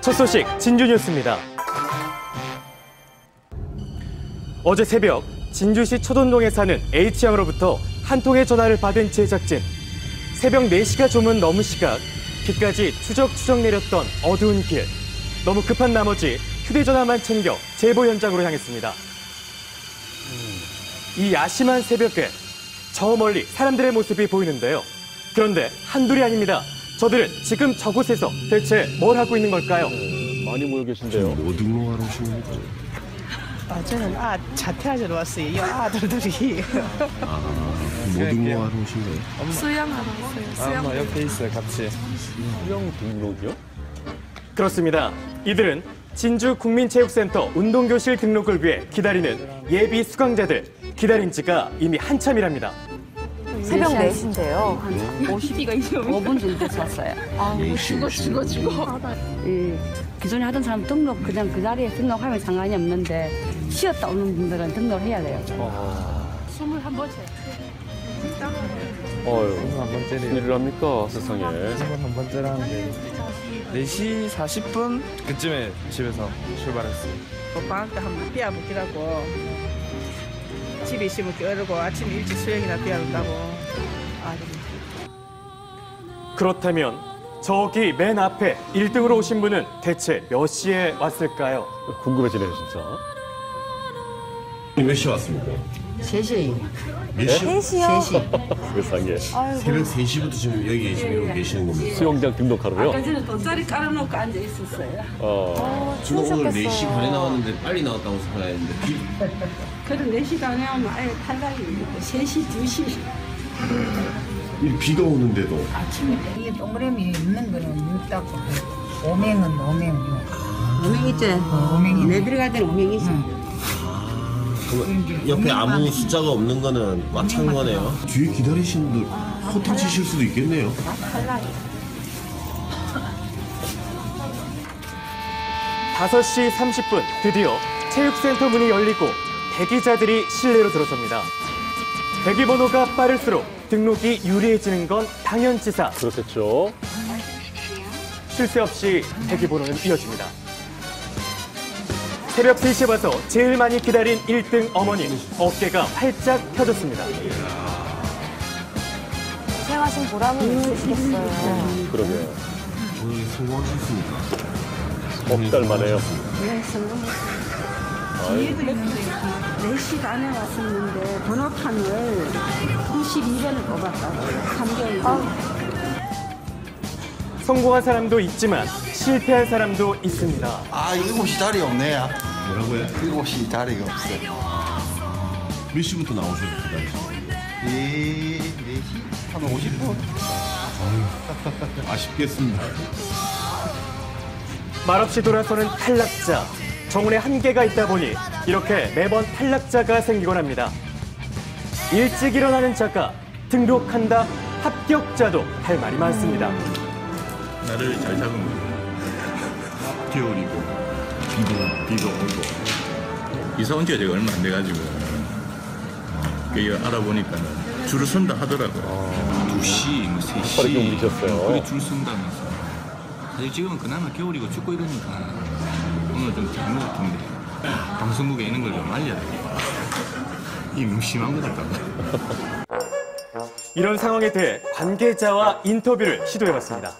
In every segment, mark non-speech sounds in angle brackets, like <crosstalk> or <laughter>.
첫 소식 진주 뉴스입니다. 어제 새벽 진주시 초돈동에 사는 H양으로부터 한 통의 전화를 받은 제작진. 새벽 4시가 조문 넘은 시각 비까지 추적추적 내렸던 어두운 길. 너무 급한 나머지 휴대전화만 챙겨 제보 현장으로 향했습니다. 이 야심한 새벽에 저 멀리 사람들의 모습이 보이는데요. 그런데 한둘이 아닙니다. 저들은 지금 저곳에서 대체 뭘 하고 있는 걸까요? 많이 모여 계신데요. 뭐 등록하러 오신 겁니까? 아, 저는 아 자퇴하러 왔어요. 이 아들들이. 뭐 등록하러 오신 거예요? 수영하러 왔어요. 수영. 엄마 옆에 있어요, 같이. 수영 등록이요? 그렇습니다. 이들은 진주 국민체육센터 운동교실 등록을 위해 기다리는 예비 수강자들. 기다린 지가 이미 한참이랍니다. 새벽 4시인데요. 5분 정도 잤어요. 아, 죽어, 죽어, 죽어. 이 기존에 하던 사람 등록 그냥 그 자리에 등록하면 상관이 없는데 쉬었다 오는 분들은 등록을 해야 돼요. 21번째. 어휴, 한번 무슨 때려요. 일을 합니까, 세상에. 한번 때렸는데. 4시 40분 그쯤에 집에서 출발했어요. 방학 때 한번 뛰어보기라고. 집에 있으면 게으르고 아침에 일찍 수영이나 뛰어온다고. 아들. 그렇다면 저기 맨 앞에 1등으로 오신 분은 대체 몇 시에 왔을까요? 궁금해지네요, 진짜. 몇 시에 왔습니까? 3시. 몇 시? 3시요? 세상에. 새벽 3시부터 지금 여기 지금 이러고 계시는 겁니다. 수영장 등록하러요? 전에 돗자리 깔아놓고 앉아 있었어요. 어. 어, 저도 오늘 4시 반에. 나왔는데 빨리 나왔다고 생각했는데 비, <laughs> 그래도 4시 다녀면 아예 탈락입니다. 3시, 2시. 이 비가 오는데도 이게 동그라미 있는 거는 육다고 오맹은 오맹이요. 오맹 있지? 오맹이. 내 들어갈 때는 오맹 있어. 그럼 옆에 아무 숫자가 없는 거는 마찬 거네요. 뒤에 기다리시는 분들 호텔 치실 수도 있겠네요. 다섯 시 30분 드디어 체육센터 문이 열리고 대기자들이 실내로 들어섭니다. 대기 번호가 빠를수록 등록이 유리해지는 건 당연지사. 그렇겠죠. 쉴 새 없이 대기 번호는 이어집니다. 새벽 3시에 와서 제일 많이 기다린 1등 어머니 어깨가 활짝 펴졌습니다. 고생하신 보람은 있으시겠어요. 그러게요. 오늘 성공하셨습니까? 넉달 만에요. 네, 성공. 얘들 4시 반에 왔었는데 번호판을 92번을 뽑았다고. 3개월. 성공한 사람도 있지만 실패한 사람도 있습니다. 아 일곱 시 자리 없네요. 뭐라고요? 일곱 시 자리가 없어요. 몇 시부터 나오셨어요? 네, 네 시? 한 50분? 아쉽겠습니다. 말없이 돌아서는 탈락자. 정원에 한계가 있다 보니 이렇게 매번 탈락자가 생기곤 합니다. 일찍 일어나는 자가 등록한다 합격자도 할 말이 많습니다. 나를 잘 잡은 거예요. 겨울이고 비도 비도 오고 이사 온 지가 제가 얼마 안 돼가지고 그 알아보니까는 줄을 선다 하더라고요. 2시, 뭐 3시. 빠르게 움직였어요. 그게 줄 선다면서. 사실 지금은 그나마 겨울이고 춥고 이러니까 오늘 좀 잘못 같은데 방송국에 있는 걸 좀 알려야 되겠다. 이게 너무 심한 것 같다고. 이런 상황에 대해 관계자와 인터뷰를 시도해봤습니다.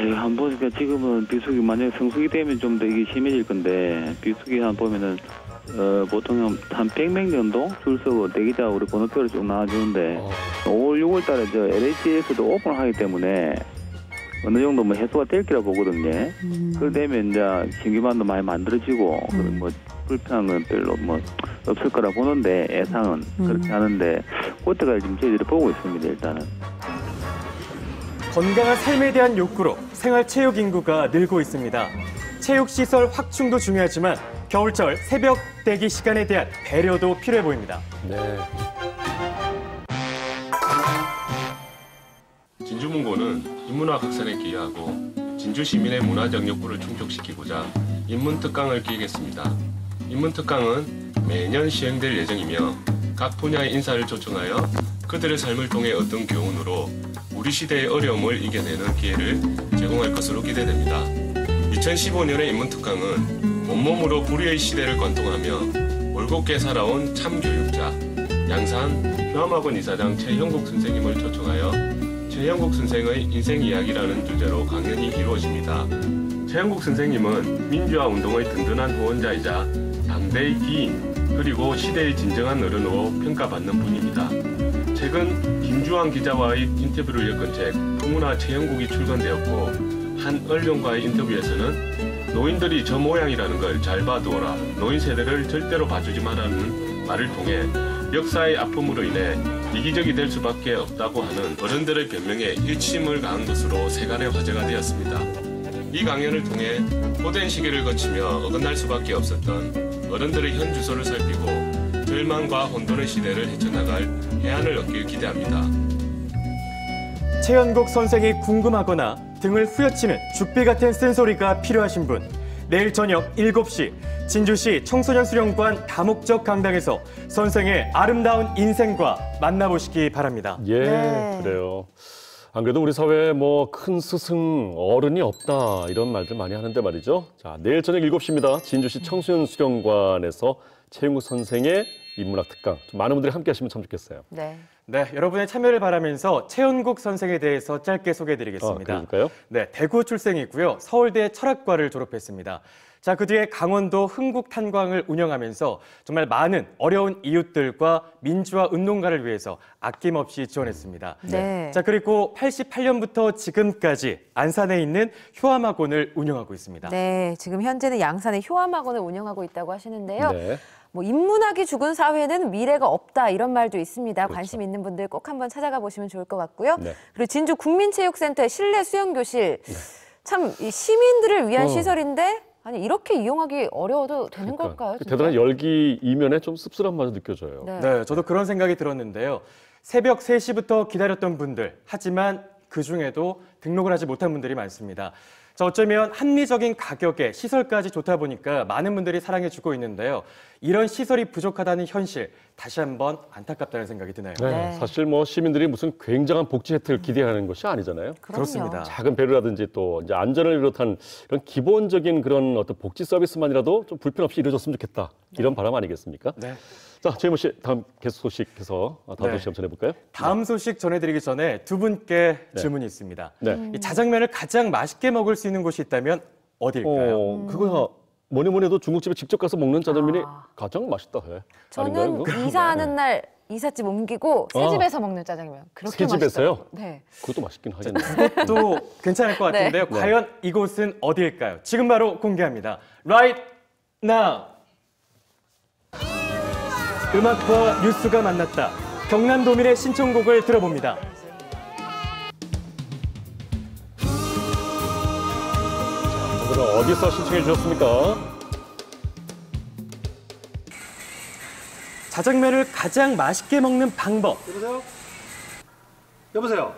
아, 이거 한 보니까 지금은 비수기 만약에 성수기 되면 좀 더 이게 심해질 건데 비수기 한 보면은 어, 보통 한, 한 100명 정도 줄 서고 대기자 우리 번호표를 쭉 나와주는데 어. 5월 6월 달에 저 LH에서도 오픈하기 때문에 어느 정도 뭐 해소가 될 거라 보거든요. 그렇게 되면 이제 신규반도 많이 만들어지고 그런 뭐 불편한 건 별로 뭐 없을 거라 보는데 예상은 그렇게 하는데 그때까지 지금 저희들이 보고 있습니다 일단은. 건강한 삶에 대한 욕구로 생활 체육 인구가 늘고 있습니다. 체육 시설 확충도 중요하지만 겨울철 새벽 대기 시간에 대한 배려도 필요해 보입니다. 네. 진주문고는 인문화 각산에 기여하고 진주 시민의 문화적 욕구를 충족시키고자 인문특강을 기획했습니다. 인문특강은 매년 시행될 예정이며 각 분야의 인사를 초청하여 그들의 삶을 통해 얻은 교훈으로 우리 시대의 어려움을 이겨내는 기회를 제공할 것으로 기대됩니다. 2015년의 인문특강은 온몸으로 불의의 시대를 관통하며 올곧게 살아온 참교육자 양산 효암학원 이사장 최형국 선생님을 초청하여 최형국 선생의 인생 이야기라는 주제로 강연이 이루어집니다. 최형국 선생님은 민주화 운동의 든든한 후원자이자 당대의 기인 그리고 시대의 진정한 어른으로 평가받는 분입니다. 최근 김주환 기자와의 인터뷰를 엮은 책 풍문화 최형국이 출간되었고 한 언론과의 인터뷰에서는 노인들이 저 모양이라는 걸 잘 봐두어라 노인 세대를 절대로 봐주지 말라는 말을 통해 역사의 아픔으로 인해 이기적이 될 수밖에 없다고 하는 어른들의 변명에 일침을 가한 것으로 세간의 화제가 되었습니다. 이 강연을 통해 고된 시기를 거치며 어긋날 수밖에 없었던 어른들의 현 주소를 살피고 절망과 혼돈의 시대를 헤쳐나갈 해안을 얻길 기대합니다. 최연국 선생이 궁금하거나 등을 후려치는 죽비 같은 쓴소리가 필요하신 분 내일 저녁 7시 진주시 청소년 수련관 다목적 강당에서 선생의 아름다운 인생과 만나보시기 바랍니다. 예, 네. 그래요. 안 그래도 우리 사회에 뭐 큰 스승, 어른이 없다 이런 말들 많이 하는데 말이죠. 자, 내일 저녁 7시입니다. 진주시 청소년 수련관에서 최용국 선생의 인문학 특강. 좀 많은 분들이 함께 하시면 참 좋겠어요. 네. 네, 여러분의 참여를 바라면서 최연국 선생에 대해서 짧게 아, 소개해 드리겠습니다. 그러니까요. 네, 대구 출생이고요. 서울대 철학과를 졸업했습니다. 자, 그 뒤에 강원도 흥국탄광을 운영하면서 정말 많은 어려운 이웃들과 민주화 운동가를 위해서 아낌없이 지원했습니다. 네. 자, 그리고 88년부터 지금까지 안산에 있는 효암학원을 운영하고 있습니다. 네, 지금 현재는 양산의 효암학원을 운영하고 있다고 하시는데요. 네. 뭐 인문학이 죽은 사회는 미래가 없다 이런 말도 있습니다. 그렇죠. 관심 있는 분들 꼭 한번 찾아가 보시면 좋을 것 같고요. 네. 그리고 진주 국민체육센터의 실내 수영 교실 참이 시민들을 위한 어. 시설인데 아니 이렇게 이용하기 어려워도 되는 그러니까 걸까요? 그 진짜? 대단한 열기 이면에 좀 씁쓸한 맛이 느껴져요. 네. 네, 저도 그런 생각이 들었는데요. 새벽 3시부터 기다렸던 분들, 하지만 그 중에도 등록을 하지 못한 분들이 많습니다. 자, 어쩌면 합리적인 가격에 시설까지 좋다 보니까 많은 분들이 사랑해주고 있는데요. 이런 시설이 부족하다는 현실, 다시 한번 안타깝다는 생각이 드네요. 네, 네. 사실 뭐 시민들이 무슨 굉장한 복지 혜택을 기대하는 것이 아니잖아요. 그럼요. 그렇습니다. 작은 배려라든지 또 이제 안전을 비롯한 이런 기본적인 그런 어떤 복지 서비스만이라도 좀 불편 없이 이루어졌으면 좋겠다. 이런 바람 아니겠습니까? 네. 자, 최모 씨 다음 게스트 소식해서 다음 네. 시험 전해볼까요? 다음 소식 전해드리기 전에 두 분께 네. 질문이 있습니다. 네. 이 자장면을 가장 맛있게 먹을 수 있는 곳이 있다면 어딜까요? 어, 그거야 뭐니 뭐니 해도 중국집에 직접 가서 먹는 짜장면이 아. 가장 맛있다 해. 저는 아닌가요, 그거? 이사하는 날 이삿집 옮기고 새 아. 집에서 먹는 짜장면 그렇게 새 집에서요? 맛있더라고요. 네. 그것도 맛있긴 하겠네. 또 <laughs> 괜찮을 것 네. 같은데요. 네. 과연 이곳은 어디일까요? 지금 바로 공개합니다. Right now. 음악과 뉴스가 만났다. 경남도민의 신청곡을 들어봅니다. 오늘은 어디서 신청해 주셨습니까? 자장면을 가장 맛있게 먹는 방법. 여보세요? 여보세요?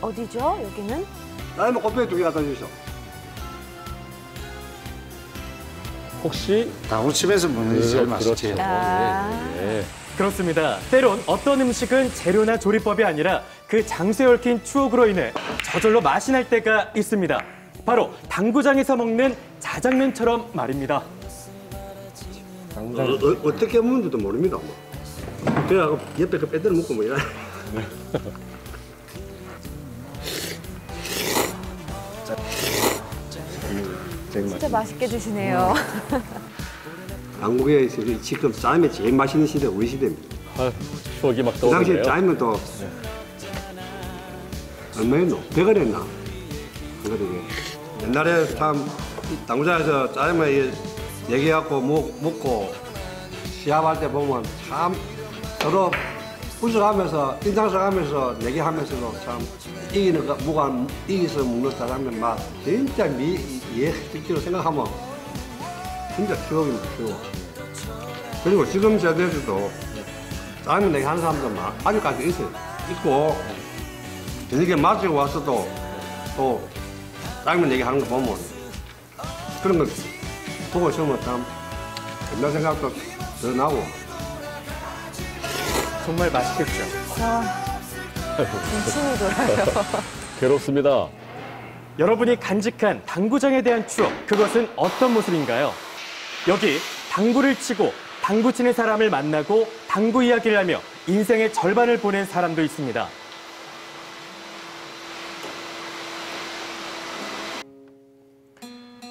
어디죠? 여기는? 라면 곱빼기 두 개 갖다 주시오. 혹시 나무집에서 먹는 게 제일 맛있지. 그렇죠. 아. 예, 예. 그렇습니다. 때론 어떤 음식은 재료나 조리법이 아니라 그 장소에 얽힌 추억으로 인해 저절로 맛이 날 때가 있습니다. 바로 당구장에서 먹는 자장면처럼 말입니다. 어, 어, 떻게 먹는지도 모릅니다. 뭐. 그냥 옆에 그 빼들어 먹고 뭐 이래. <laughs> 진짜 맛있게 드시네요. <laughs> 한국에 있 지금 짜장면 제일 맛있는 시대 우리 시대입니다. 아, 추억이 막 그 당시에 떠오르네요. 짜장면도 얼마였노? 100원 했나? 그거든요. 옛날에 참 당구장에서 짜장면 이 얘기해갖고 먹, 먹고 시합할 때 보면 참 서로 웃어가면서 인상 써가면서 얘기하면서도 참 이기는 거 뭐가 이기서 먹는 짜장면 맛 진짜 미 예특기로 생각하면 진짜 추억입니다 추억. 그리고 지금 세대에서도 짜장면 내기 하는 사람들 막 아직까지 있어요. 있고 저녁에 마시고 와서도 또 짜장면 얘기 하는 거 보면 그런 거 보고 있으면 참 옛날 생각도 더 나고 정말 맛있겠죠. 아, 군침이 돌아요. <laughs> 괴롭습니다. 여러분이 간직한 당구장에 대한 추억, 그것은 어떤 모습인가요? 여기 당구를 치고 당구 치는 사람을 만나고 당구 이야기를 하며 인생의 절반을 보낸 사람도 있습니다.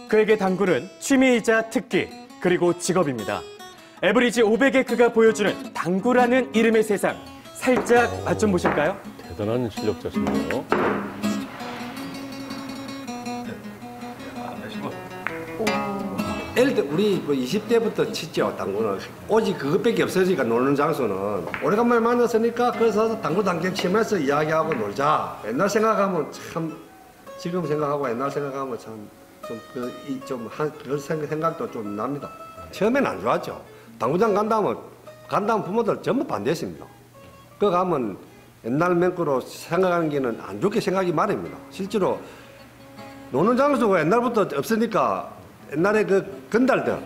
그에게 당구는 취미이자 특기, 그리고 직업입니다. 에브리지 500의 그가 보여주는 당구라는 이름의 세상, 살짝 맛 좀 보실까요? 대단한 실력자신데요. 예를 들어 우리 뭐 20대부터 치죠 당구는 오직 그것밖에 없어지니까 노는 장소는 오래간만에 만났으니까 그래서 당구 당겨 치면서 이야기하고 놀자. 옛날 생각하면 참 지금 생각하고 옛날 생각하면 참 좀그좀한 그런 생각- 생각도 좀 납니다. 처음에는 안 좋았죠. 당구장 간다면 간다면 부모들 전부 반대했습니다. 그 가면 옛날 맹구로 생각하는 게는 안 좋게 생각이 말입니다. 실제로 노는 장소가 옛날부터 없으니까 옛날에 그 건달들,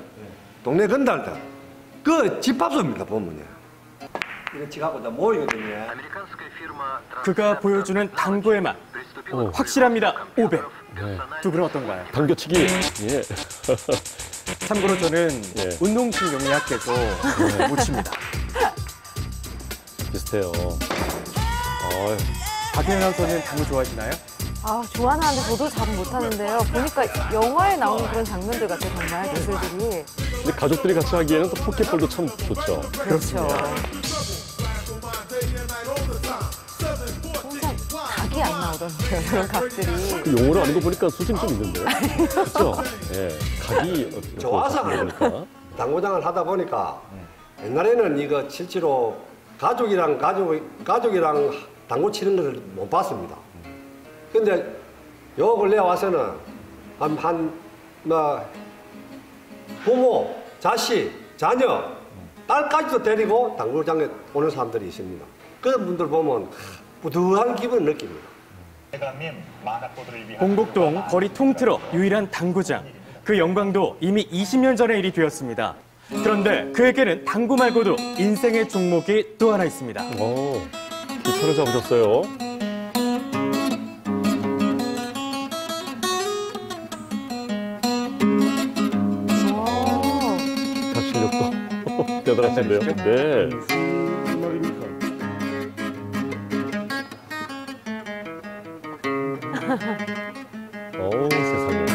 동네 건달들, 그 집합소입니다, 보면요. 이거 지갖고 다 모이거든요. 그가 보여주는 당구의 맛, 확실합니다. 500. 두 분은 어떤가요? 당겨치기. 예. <laughs> 참고로 저는 예. 운동신경이 약해서 못 칩니다. 비슷해요. 박현 아나운서는 당구 좋아하시나요? 아, 좋아하는데 저도 잘 못하는데요. 보니까 영화에 나오는 그런 장면들 같아요, 정말 기술들이. 근데 가족들이 같이 하기에는 또 포켓볼도 참 좋죠. 그렇죠. 항상 각이 안 나오던데요, 그런 각들이. 그 용어를 아는 거 보니까 수준이 좀 있는데요. 그렇죠? 예. 각이 어떻게 좋아서 보니까. 당구장을 하다 보니까 옛날에는 이거 실제로 가족이랑 가족, 가족이랑 당구 치는 것을 못 봤습니다. 근데 요 근래 와서는 한, 한, 뭐, 부모, 자식, 자녀, 딸까지도 데리고 당구장에 오는 사람들이 있습니다. 그런 분들 보면 뿌듯한 기분을 느낍니다. 공곡동 거리 통틀어 유일한 당구장. 그 영광도 이미 20년 전의 일이 되었습니다. 그런데 그에게는 당구 말고도 인생의 종목이 또 하나 있습니다. 오, 기타를 잡으셨어요. 대단하신데요. 네. <laughs> 어우, 세상에.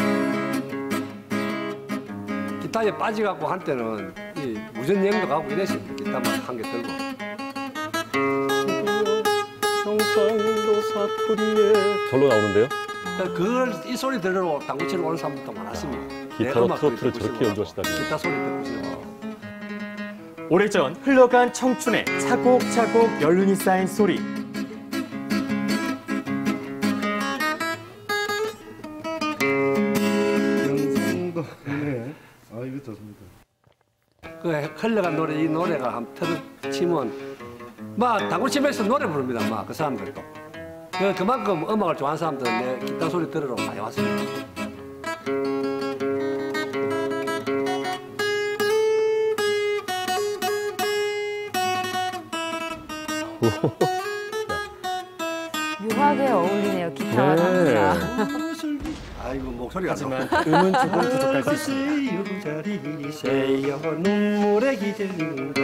기타에 빠져갖고 한때는 이 무전 여행도 가고 이랬습니다. 기타만 한 개 들고. 경상도 사투리에 절로 나오는데요. 그걸 이 소리 들으러 당구 치러 오는 사람도 많았습니다. 기타로 트로트를 저렇게. 연주하시다니. 기타 소리 듣고 싶어. 오래전 흘러간 청춘에 차곡차곡 연륜이 쌓인 소리. 그 흘러간 노래 이 노래가 한 틀을 치면 막 당구 치면서 노래 부릅니다. 막 그 사람들도. 그 그만큼 음악을 좋아하는 사람들은 내 기타 소리 들으러 많이 왔습니다. 묘하게 <laughs> 어울리네요, 기타와 당구가. 아이고 목소리가 하지만 음은 조금 부족할 수 있습니다. 자리세요 눈물의 기절인가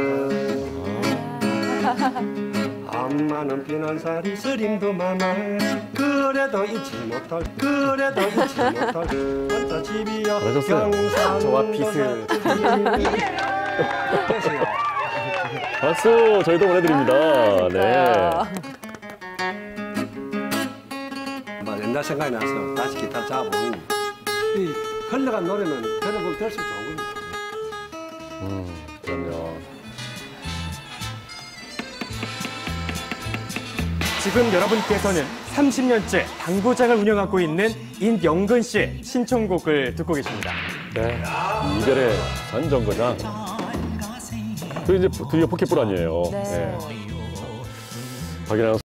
암많은 피난살이 스림도 많아 그래도 잊지 못할 그래도 잊지 못할 한자 집이여 잘하셨어요. 저와 비슷. <laughs> <laughs> 박수 저희도 보내드립니다. 네. 뭐 옛날 생각이 나서 다시 기타 잡아보는 이 흘러간 노래는 들어보면 들을수록 좋은 겁니다 음, 그럼요. 지금 여러분께서는 30년째 당구장을 운영하고 있는 인영근 씨의 신청곡을 듣고 계십니다. 네. 이별의 산정거장. 그 이제 드디어 포켓볼 아니에요. 네. 박인아